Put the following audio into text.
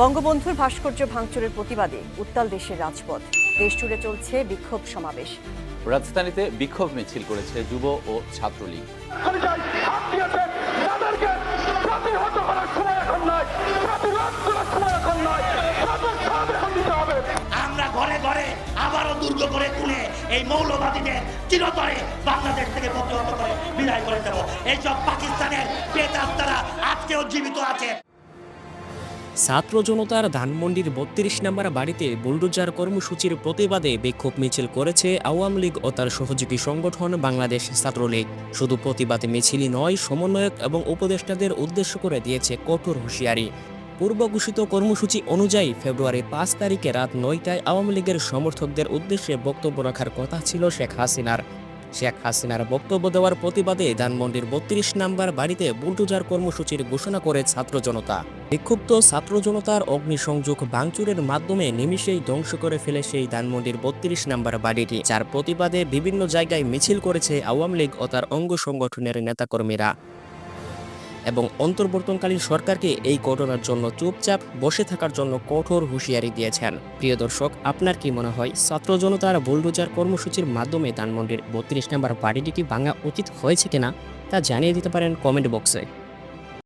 বঙ্গবন্ধুর ভাস্কর্য ভাঙচুরের প্রতিবাদে উত্তাল দেশের রাজপথ। দেশ জুড়ে চলছে বিক্ষোভ সমাবেশ। রাজধানীতে বিক্ষোভ মিছিল করেছে যুব ও ছাত্রলীগ। আমরা ঘরে ঘরে আবারও দুর্গ করে তুলে এই মৌলবাদীদের চিরতরে বাংলাদেশ থেকে প্রতিহত করে বিদায় করে দেব। এইসব পাকিস্তানের পেতাত্তারা আজকেও জীবিত আছে। ছাত্র জনতার ধানমন্ডির বত্রিশ নম্বর বাড়িতে বুলডোজার কর্মসূচির প্রতিবাদে বিক্ষোভ মিছিল করেছে আওয়ামী লীগ ও তার সহযোগী সংগঠন বাংলাদেশ ছাত্রলীগ। শুধু প্রতিবাদ মিছিলই নয়, সমন্বয়ক এবং উপদেষ্টাদের উদ্দেশ্য করে দিয়েছে কঠোর হুঁশিয়ারি। পূর্ব ঘোষিত কর্মসূচি অনুযায়ী ফেব্রুয়ারি পাঁচ তারিখে রাত নয়টায় আওয়ামী লীগের সমর্থকদের উদ্দেশ্যে বক্তব্য রাখার কথা ছিল শেখ হাসিনার। শেখ হাসিনার বক্তব্য দেওয়ার প্রতিবাদে ধানমন্ডির বত্রিশ নাম্বার বাড়িতে বুলডুজার কর্মসূচির ঘোষণা করে ছাত্র জনতা। বিক্ষুব্ধ ছাত্র জনতার অগ্নিসংযোগ ভাঙচুরের মাধ্যমে নিমিষেই ধ্বংস করে ফেলে সেই ধানমন্ডির বত্রিশ নাম্বার বাড়িটি, যার প্রতিবাদে বিভিন্ন জায়গায় মিছিল করেছে আওয়ামী লীগ ও তার অঙ্গ সংগঠনের নেতাকর্মীরা। এবং অন্তর্বর্তনকালীন সরকারকে এই ঘটনার জন্য চুপচাপ বসে থাকার জন্য কঠোর হুঁশিয়ারি দিয়েছেন। প্রিয় দর্শক, আপনার কি মনে হয়? ছাত্র জনতার বুলডোজার কর্মসূচির মাধ্যমে ধানমন্ডির বত্রিশ নম্বর বাড়িটি কি ভাঙা উচিত হয়েছে কিনা তা জানিয়ে দিতে পারেন কমেন্ট বক্সে।